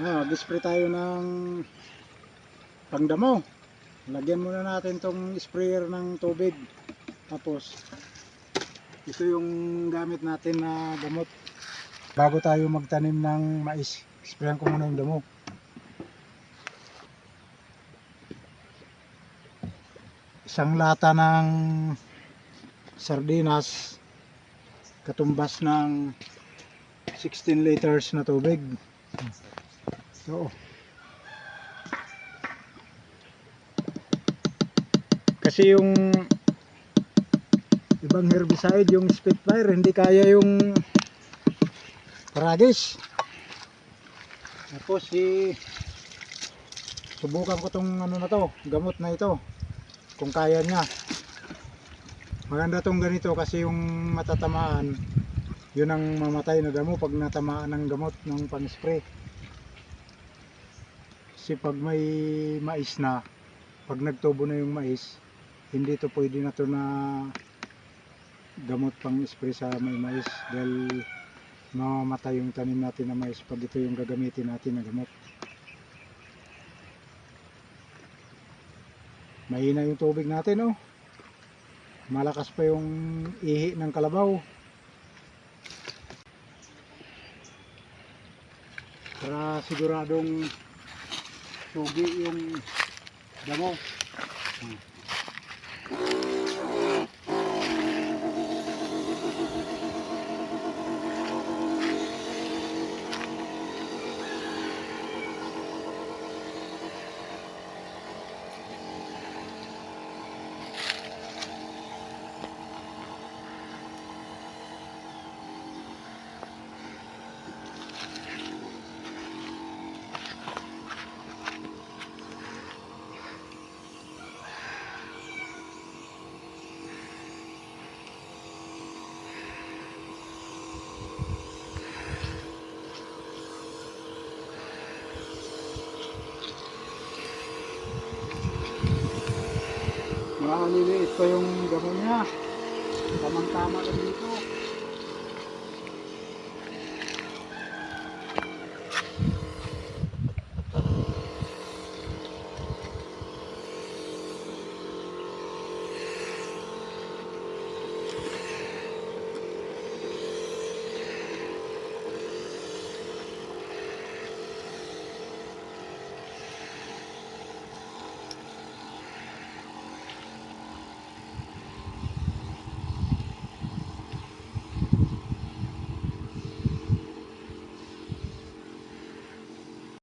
Ah, mag-spray tayo ng pangdamo. Lagyan muna natin tong sprayer ng tubig. Tapos, ito yung gamit natin na gamot. Bago tayo magtanim ng mais, sprayan ko muna yung damo. Isang lata ng sardinas katumbas ng 16 liters na tubig. So, kasi yung ibang herbicide, yung Spitfire, hindi kaya yung Paragis. Tapos si subukan ko tong ano na to, gamot na ito. Kung kaya niya. Maganda tong ganito kasi yung matatamaan, yun ang mamatay na damo pag natamaan ng gamot ng pang-spray. Kasi pag may mais na, pag nagtubo na yung mais, hindi to pwede na to na gamot pang spray sa may mais dahil mamamatay yung tanim natin na mais pag ito yung gagamitin natin na gamot. Mahina yung tubig natin oh. Malakas pa yung ihi ng kalabaw. Para siguradong sugi yung damo. Hmm. Maliliit pa yung damo niya. Tamang tama lang dito.